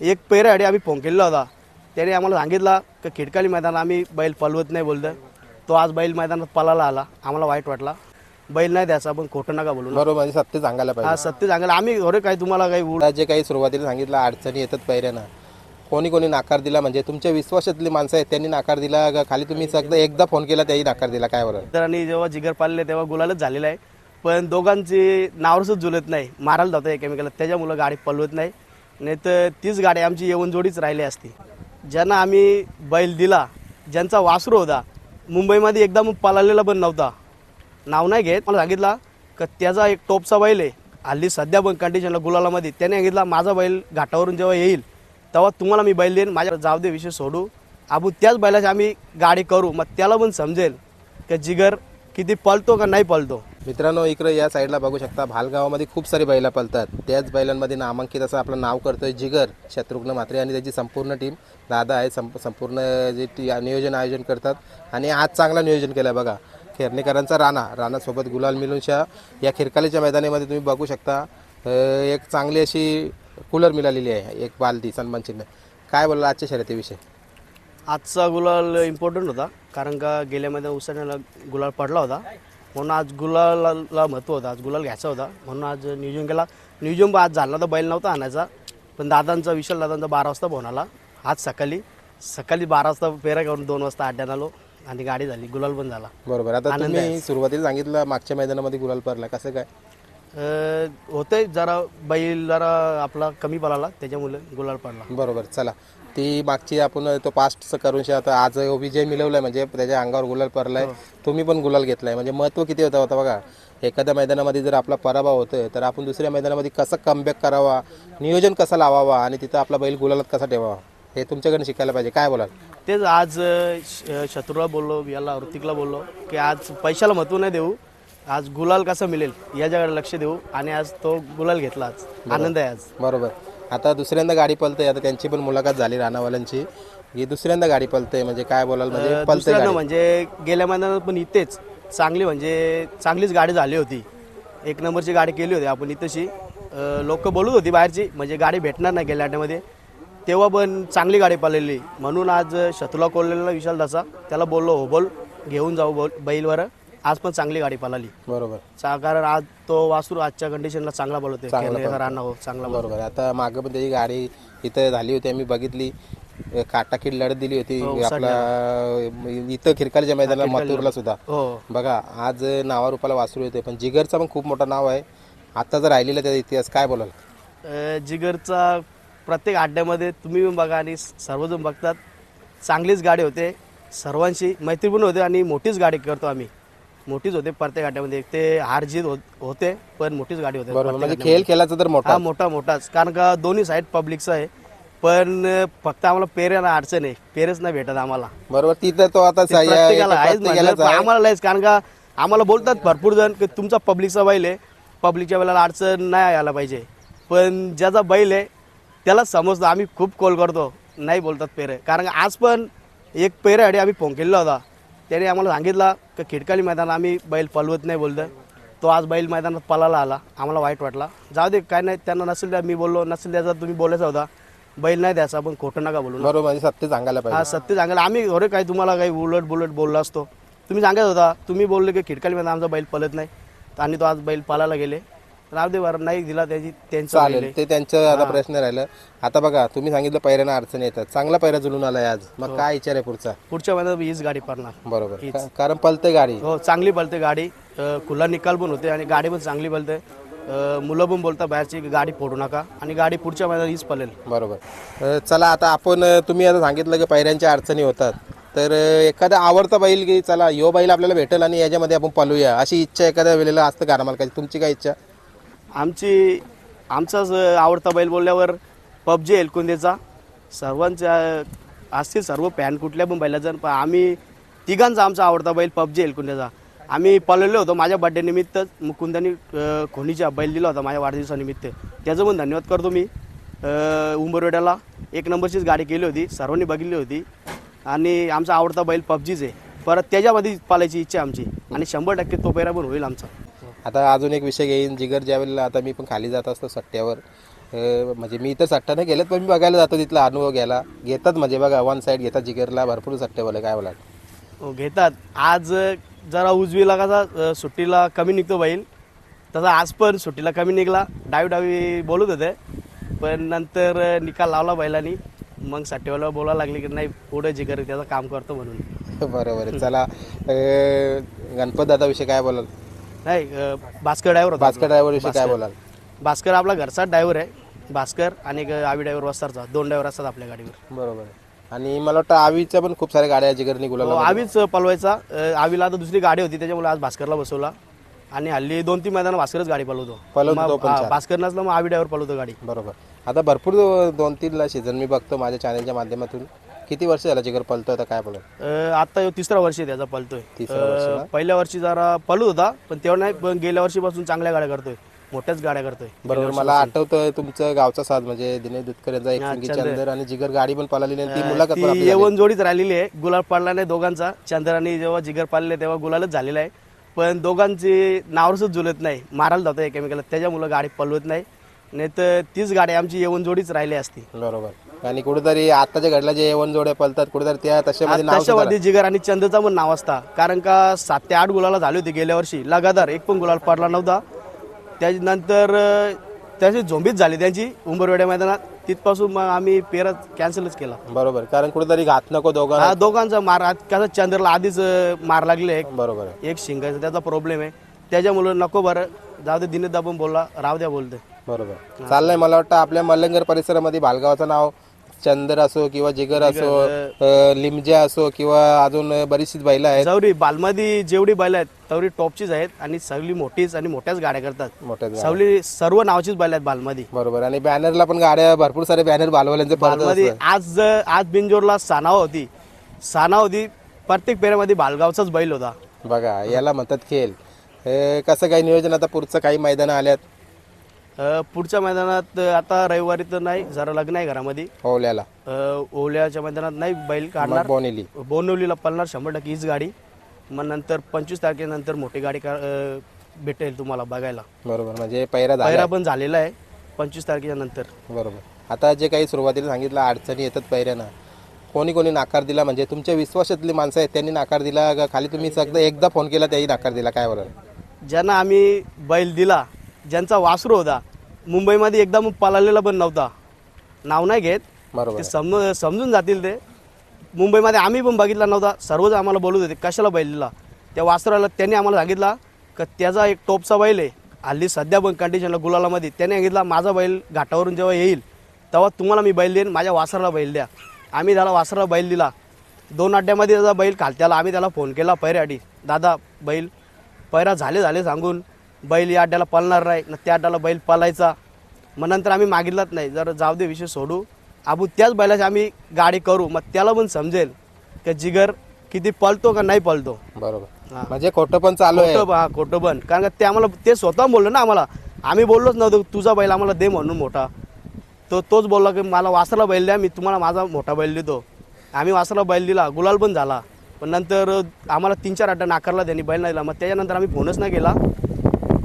एक पेऱ्यासाठी आम्ही फोन केलेला होता. त्याने आम्हाला सांगितलं की खिडकाली मैदान आम्ही बैल पलवत नाही बोलतं तो आज बैल मैदानात पलाला आला. आम्हाला वाईट वाटला. बैल नाही द्यायचा आपण खोटं नका बोलू. बरोबर म्हणजे सत्य सांगायला पाहिजे. सत्य सांगायला. आम्ही अरे काय तुम्हाला काही उड जे काही सुरुवातीला सांगितलं अडचणी येतात पैऱ्यानं कोणी कोणी नाकार दिला म्हणजे तुमच्या विश्वासातली माणसं आहेत त्यांनी नाकार दिला का खाली तुम्ही फक्त एकदा फोन केला त्याही नाकार दिला. काय बरं? तर आणि जेव्हा जिगर पाळले तेव्हा गुलालच झालेला आहे. पण दोघांची नावरसच जुलत नाही. मारायला जातं एकमेकाला. त्याच्यामुळं गाडी पलवत नाही. नाही तर तीच गाडी आमची येऊन जोडीच राहिली असती. ज्यांना आम्ही बैल दिला ज्यांचा वासरू होता मुंबईमध्ये एकदा मग पण नव्हता. नाव नाही घेत. मला सांगितलं का त्याचा एक टोपचा बैल आहे. हल्ली सध्या पण कंडिशनला गुलालामध्ये. त्याने सांगितलं माझा बैल घाटावरून जेव्हा येईल तेव्हा तुम्हाला मी बैल देईन. माझ्या जाऊ दे विषय सोडू. आबू त्याच बैलाची आम्ही गाडी करू. मग त्याला पण समजेल का जिगर किती पळतो का नाही पळतो मित्रांनो इकडे या साईडला बघू शकता भालगावामध्ये खूप सारी बैला पळतात. त्याच बैलांमध्ये नामांकित असं आपलं नाव करतोय जिगर शत्रुघ्न म्हात्रे आणि त्याची संपूर्ण टीम दादा आहे संप संपूर्ण जे टी नियोजन आयोजन करतात. आणि आज चांगलं नियोजन केलं आहे बघा. खेरणेकरांचा राणा राणासोबत गुलाल मिलूनच्या या खिरकालीच्या मैदानामध्ये तुम्ही बघू शकता एक चांगली अशी कूलर मिळालेली आहे एक बालदी सन्मान चिन्ह. काय बोलला आजच्या शर्यतीविषयी? आजचा गुलाल इम्पॉर्टंट होता. कारण का गेल्यामध्ये उसण्याला गुलाल पडला होता. म्हणून आज गुलाला महत्त्व होतं. आज गुलाल घ्यायचा होता. म्हणून आज नियोजन केला. नियोजन आज झाला तर बैल नव्हता आणायचा. पण दादांचा विशाल दादांचा बारा वाजता फोन आला. आज सकाळी सकाळी बारा वाजता पेरा करून दोन वाजता अड्ड्यात आलो आणि गाडी झाली. गुलाल पण झाला. बरोबर. आता आनंद तुम्ही सुरुवातीला सांगितलं मागच्या मैदानामध्ये गुलाल पडला. कसं काय? अं, होतंय. जरा बैल जरा आपला कमी पडाला त्याच्यामुळे गुलाल पडला. बरोबर. चला. ती मागची आपण तो पास्ट करून शे आता आज विजय मिळवलाय म्हणजे त्याच्या अंगावर गुलाल पडलाय. तुम्ही पण गुलाल घेतलाय. म्हणजे महत्त्व किती होतं होता बघा एखाद्या मैदानामध्ये जर आपला पराभव होतोय तर आपण दुसऱ्या मैदानामध्ये कसं कमबॅक करावा नियोजन कसं लावावा आणि तिथं आपला बैल गुलालात कसा ठेवावा हे तुमच्याकडे शिकायला पाहिजे. काय बोलाल? तेच आज शत्रूला बोललो याला ऋतिकला बोललो की आज पैशाला महत्त्व नाही देऊ आज गुलाल कसा मिळेल याच्याकडे लक्ष देऊ आणि आज तो गुलाल घेतला आज. आनंद आहे आज. बरोबर. आता दुसऱ्यांदा गाडी पलते आता त्यांची पण मुलाखत झाली राणावाल्यांची ही दुसऱ्यांदा गाडी पलते म्हणजे काय बोलाल म्हणजे पलते म्हणजे गेल्या महिन्यात पण इथेच चांगली म्हणजे चांगलीच गाडी झाली होती. एक नंबरची गाडी केली होती आपण इथंशी. लोक बोलत होती बाहेरची म्हणजे गाडी भेटणार नाही गेल्या आठवड्यामध्ये. तेव्हा पण चांगली गाडी पाळलेली. म्हणून आज शत्रूला कोल्हेला विशाल दासा त्याला बोललो हो बोल घेऊन जाऊ बोल बैलवर. आज पण चांगली गाडी पाळली. बरोबर. चा- कारण आज तो वासरू आजच्या कंडिशनला चांगला राणा हो चांगला बोलतो बरोबर. आता मागं पण त्याची गाडी इथं झाली होती आम्ही बघितली. अ, काटाकीड लढत दिली होती. आपला अ, इथं खिरकालीच्या मैदानाला मथुरला सुद्धा. हो. बघा आज नावा रूपाला वासरू येते पण जिगरचं पण खूप मोठं नाव आहे. आता जर राहिलेला त्याचा इतिहास काय बोलाल? अ, जिगरचा प्रत्येक अड्ड्यामध्ये तुम्ही पण बघा आणि सर्वजण बघतात. चांगलीच गाडी होते. सर्वांशी मैत्रीपूर्ण होते आणि मोठीच गाडी करतो आम्ही. मोठीच होते प्रत्येक अड्ड्यामध्ये ते हार जीत होत- होते पण मोठीच गाडी होते. बरोबर म्हणजे खेळ खेळाचा तर मोठा हा मोठा मोठाच. कारण का दोन्ही साईड पब्लिकचं आहे. पण फक्त आम्हाला पेऱ्याला अडचण आहे. पेरेच नाही भेटत आम्हाला. बरोबर तिथं तो आता सह्या- प्रत्येकाला आहेच प्रत्येकालाच म्हणलं, पण आहे. आम्हाला लयच कारण का आम्हाला बोलतात भरपूर जण की तुमचा पब्लिकचा बैल आहे. पब्लिकच्या बैलाला अडचण नाही यायला पाहिजे. पण ज्याचा बैल आहे त्याला समजतं. आम्ही खूप कॉल करतो. नाही बोलतात पेरे. कारण का आज पण एक पेऱ्यासाठी आम्ही फोन केलेला होता. त्याने आम्हाला सांगितलं की खिडकाली मैदान आम्ही बैल पलवत नाही बोलतं तो आज बैल मैदानात पळायला आला. आम्हाला वाईट वाटला. जाऊ दे काय नाही त्यांना नसेल द्या मी बोललो नसेल द्यायचा तुम्ही बोलायचा होता बैल नाही द्यायचा आपण खोटं नका बोलू. बरोबर सत्य सांगायला पाहिजे. हा सत्य सांगायला. आम्ही अरे काय तुम्हाला काही उलट बुलट बोलला असतो. तुम्ही सांगत होता तुम्ही बोलले की खिडकालीमध्ये आमचा बैल पलत नाही. आणि तो आज बैल पालायला गेले. बरं नाही दिला त्याची त्यांचं चालेल. ते त्यांचं आता प्रश्न राहिलं. आता बघा तुम्ही सांगितलं पैऱ्यांना अडचण येतात. चांगला पैरा जुळून आलाय आज. मग काय विचार आहे पुढचा? पुढच्या महिन्यात हीच गाडी पडणार. बरोबर. का- कारण पलते गाडी. हो चांगली पळते गाडी. अं, खुला निकाल पण होते आणि गाडी पण चांगली पळते अं, मुलं पण बोलतात बाहेरची की गाडी फोडू नका. आणि गाडी पुढच्या महिन्यात हीच पळेल. बरोबर. अ, चला आता आपण अ, तुम्ही आता सांगितलं की पैऱ्यांच्या अडचणी होतात. तर अ, एखादा आवडता बैल की चला यो बैल आपल्याला भेटेल आणि याच्यामध्ये आपण पालूया अशी इच्छा एखाद्या वेळेला असतं का मालकाची तुमची काय इच्छा? आमची आमचाच आवडता बैल बोलल्यावर पबजी एलकुंदेचा. सर्वांच्या असतील सर्व पॅन कुठल्या पण बैलाचा पण आम्ही तिघांचा आमचा आवडता बैल पबजी एलकुंदेचा. आम्ही पळलेलो होतो माझ्या बड्डे निमित्त मुकुंदानी अं, खोनीच्या बैल दिला होता माझ्या वाढदिवसानिमित्त. त्याचं पण धन्यवाद करतो मी. उंबरवेड्याला. एक नंबरचीच गाडी केली होती सर्वांनी बघितली होती. आणि आमचा आवडता बैल पबजीच आहे. परत त्याच्यामध्ये पालायची इच्छा आमची. आणि शंभर टक्के तो पैरा पण होईल आमचा. आता अजून एक विषय घेईन. जिगर ज्या वेळेला आता मी पण खाली जात असतो सट्ट्यावर म्हणजे मी तर सट्टा नाही गेलेत पण मी बघायला जातो तिथला अनुभव घ्यायला. घेतात म्हणजे बघा वन साईड घेतात जिगरला भरपूर सट्टे बोला काय बोला हो, घेतात. आज जरा उजवीला कसा सुट्टीला कमी निघतो बैल. तसा आज पण सुट्टीला कमी निघला. डावी डावी बोलत होते पण नंतर निकाल लावला बैलांनी. मग सट्टेवाला बोलायला लागले की नाही पुढे जिगर त्याचं काम करतो म्हणून. बरोबर चला गणपत दादा विषयी काय बोलाल? नाही भास्कर ड्रायव्हर होता भास्कर ड्रायव्हर विषयी काय बोलाल? भास्कर आपला घरचा ड्रायव्हर आहे. भास्कर आणि एक आवी ड्रायव्हर वस्तारचा दोन ड्रायव्हर असतात आपल्या गाडीवर. बरोबर. आहे आणि मला वाटतं आवीच्या पण खूप साऱ्या गाड्या जिगरनी हो, गुलाला आवीच पलवायचा. अ, आवीला आता दुसरी गाडी होती त्याच्यामुळे आज भास्करला बसवला. आणि हल्ली दोन तीन मैदान भास्करच गाडी पलवतो. पलवतो मग, तो पण हा, छान. भास्कर नसलं मग आवी ड्रायव्हर पलवतो गाडी. बरोबर. आता भरपूर दोन तीन सीझन मी बघतो माझ्या चॅनलच्या माध्यमातून. किती वर्ष झाला जिगर पलतो आता काय बोलाल अ, आता ह्यो तिसरा वर्ष आहे त्याचा पलतोय. अ, पहिल्या वर्षी जरा पलत होता पण तेव्हा नाही पण गेल्या वर्षीपासून चांगल्या गाड्या करतोय. मोठ्याच गाड्या करतोय. बरोबर मला आठवतंय तुमचं गावचा साथ म्हणजे दिनेश दुधकर यांचा एक सिंगी चंद्र. चंदर आणि जिगर गाडी पण पळालेली आहे ती मुलाखत पण ती आपली येवन जोडीच राहिलेली आहे. गुलाल पडला नाही दोघांचा. चंद्राने जेव्हा जिगर पाळले तेव्हा गुलालच झालेला आहे. पण दोघांची नावरसच जुलत नाही. मारायला जातो एकमेकाला. त्याच्यामुळे गाडी पलवत नाही. नाही तर तीच गाडी आमची येवन जोडीच राहिली असती. बरोबर. आणि कुठेतरी आताच्या घडला जे एवन जोड्या पळतात कुठेतरी त्या तशामध्ये नाव सुद्धा जिगर आणि चंद्रचा पण नाव असता. कारण का सात ते आठ गुलाला झाले होते गेल्या वर्षी. लगातार एक पण गुलाल पडला नव्हता. त्याच्यानंतर अं, त्याची झोंबीच झाली त्यांची उंबरवेड्या मैदानात. तिथपासून मग आम्ही पेरा कॅन्सलच केला. बरोबर. कारण कुठेतरी घात नको दोघं हा दोघांचा मार. आज कसा चंद्रला आधीच अं, मार लागले. एक बरोबर आहे. एक शिंगाचा त्याचा प्रॉब्लेम आहे. त्याच्यामुळं नको बरं. जाऊ दे दिनेश दाबून बोलला. राव द्या बोलते बरोबर. चाललंय मला वाटतं आपल्या मल्लंगर परिसरामध्ये भालगावाचं नाव चंदर असो किंवा जिगर असो अं, लिमजा असो किंवा अजून बरीचशी बैला आहेत. जवरी बालमध्ये जेवढी बैल आहेत तेवढी टॉपचीच आहेत आणि सगळी मोठीच आणि मोठ्याच गाड्या करतात. मोठ्या सगळी सर्व नावचीच बैल आहेत बालमध्ये बरोबर. आणि बॅनरला पण गाड्या भरपूर सारे बॅनर बालवाल्यांचे बालमध्ये आज आज बिंजोरला सानाव होती. साना होती प्रत्येक पेऱ्यामध्ये बालगावचाच बैल होता. बघा याला म्हणतात खेळ हे कसं काही नियोजन? आता पुढचं काही मैदान आल्यात. अं, पुढच्या मैदानात अं, आता रविवारी तर नाही जरा लग्न आहे घरामध्ये. ओल्याला अं, ओल्याच्या मैदानात नाही बैल काढणार. बोनेली. बोनवलीला पळणार शंभर टक्के हीच गाडी. मग नंतर पंचवीस तारखेनंतर मोठी गाडी का- अं, भेटेल तुम्हाला बघायला. बरोबर म्हणजे पैरा झाला पैरा पण झालेला आहे पंचवीस तारखेच्या नंतर. बरोबर. आता जे काही सुरुवातीला सांगितलं अडचणी येतात पैऱ्यानं. कोणी कोणी नाकार दिला म्हणजे तुमच्या विश्वासातली माणसं आहेत त्यांनी नाकार दिला का खाली तुम्ही फक्त एकदा फोन केला त्याही नाकार दिला काय बरोबर ज्यांना आम्ही बैल दिला ज्यांचा वासरू होता मुंबईमध्ये एकदा मग पळालेला पण नव्हता. नाव नाही घेत. बरोबर. ते सम समजून जातील ते. मुंबईमध्ये आम्ही पण बघितला नव्हता. सर्वच आम्हाला बोलत होते कशाला बैल दिला त्या वासराला त्यांनी आम्हाला सांगितला का त्याचा एक टोपचा बैल आहे. हल्ली सध्या पण कंडिशनला गुलालामध्ये त्याने सांगितला माझा बैल घाटावरून जेव्हा येईल तेव्हा तुम्हाला मी बैल देईन माझ्या वासराला बैल द्या. आम्ही त्याला वासराला बैल दिला. दोन अड्ड्यामध्ये त्याचा बैल खालत्याला आम्ही त्याला फोन केला पैऱ्यासाठी दादा बैल पैरा झाले झाले सांगून बैल या अड्ड्याला पळणार नाही न त्या अड्ड्याला बैल पळायचा मग नंतर आम्ही मागितलाच नाही. जर जाऊ दे विषय सोडू. आपण त्याच बैलाची आम्ही गाडी करू. मग त्याला पण समजेल की जिगर किती पळतो का नाही पळतो बरोबर. हा. म्हणजे खोटं पण चालू आहे. खोटं हा खोटं पण. कारण का ते आम्हाला ते स्वतः बोललो ना आम्हाला. आम्ही बोललोच नव्हतो तुझा बैल आम्हाला दे म्हणून मोठा. तो तोच बोलला की मला वासराला बैल द्या मी तुम्हाला माझा मोठा बैल देतो. आम्ही वासराला बैल दिला गुलाल पण झाला. पण नंतर आम्हाला तीन चार अड्डा नाकारला त्यांनी बैल नाही दिला. मग त्याच्यानंतर आम्ही फोनच नाही केला.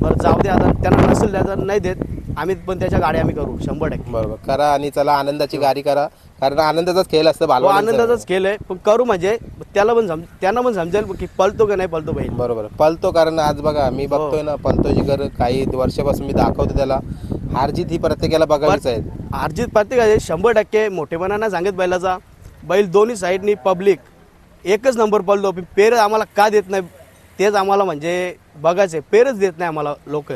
बरं जाऊ दे आता त्यांना नसेल द्यायचं नाही देत आम्ही पण त्याच्या गाडी आम्ही करू शंभर टक्के. बरोबर करा आणि चला आनंदाची गाडी करा कारण आनंदाचाच खेळ असतो हो बालवाल्यांचा. आनंदाचाच केलंय पण करू म्हणजे त्याला पण सम त्यांना पण समजेल की पळतो का नाही पळतो बैल. बरोबर पलतो कारण आज बघा मी बघतोय ना पलतो जिगर काही वर्षापासून मी दाखवतो त्याला. हार जीत ही प्रत्येकाला बघावीच आहे. अर्जित प्रत्येकाचे शंभर टक्के मोठेपणा नाही सांगत बैलाचा बैल दोन्ही साईडनी पब्लिक एकच नंबर पण पेर आम्हाला का देत नाही? तेच आम्हाला म्हणजे बघायचे पेरच देत नाही आम्हाला लोक.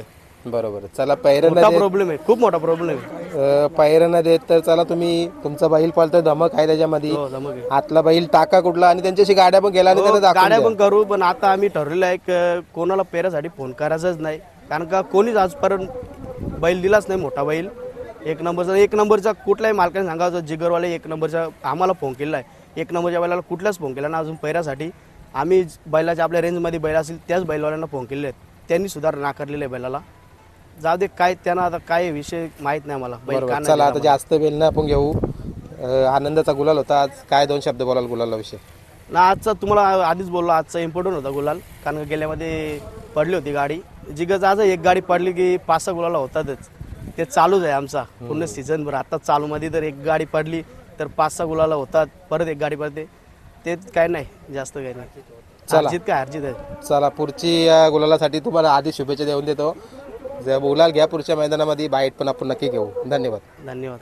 बरोबर. चला पैरण मोठा प्रॉब्लेम आहे. खूप मोठा प्रॉब्लेम आहे. पैरण देत तर चला तुम्ही तुमचा बैल पळतोय धमक आहे त्याच्यामध्ये. हो आहे. आतला बैल टाका कुठला आणि त्यांच्याशी गाड्या पण गेला आणि हो, त्यांना गाड्या. पण करू पण आता आम्ही ठरलेलं आहे की कोणाला पेरासाठी फोन करायचाच नाही. कारण का कोणीच आजपर्यंत बैल दिलाच नाही मोठा बैल. एक नंबरचा एक नंबरचा कुठल्याही मालकाने सांगायचं जिगरवाले एक नंबरचा आम्हाला फोन केला आहे. एक नंबरच्या बैलाला कुठलाच फोन केला ना अजून पैरासाठी. आम्ही बैलाच्या आपल्या रेंजमध्ये बैल असेल त्याच बैलवाल्यांना फोन केले आहेत. त्यांनी सुद्धा नाकारलेलं आहे बैलाला. जाऊ दे काय त्यांना आता काय विषय माहीत नाही आम्हाला. बैल का बरोबर. नाही चला दिला आता जास्त वेळ ना आपण घेऊ. अं, आनंदाचा गुलाल होता. आज काय दोन शब्द बोलाल गुलाला विषय? ना आजचा तुम्हाला आधीच बोललो आजचा इम्पॉर्टंट होता गुलाल. कारण का गेल्यामध्ये पडली होती गाडी. जिगच आज एक गाडी पडली की पाच सहा गुलाला होतातच. ते चालूच आहे आमचा. पूर्ण सीझनभर आता चालूमध्ये जर एक गाडी पडली तर पाच सहा गुलाला होतात. परत एक गाडी पडते. ते काय नाही जास्त काही नाही. चला. अर्जित काय अर्जित आहे. चला पुढची या गुलालासाठी तुम्हाला आधी शुभेच्छा देऊन देतो. जर गुलाल घ्या पुढच्या मैदानामध्ये बाईट पण आपण नक्की घेऊ. धन्यवाद. धन्यवाद.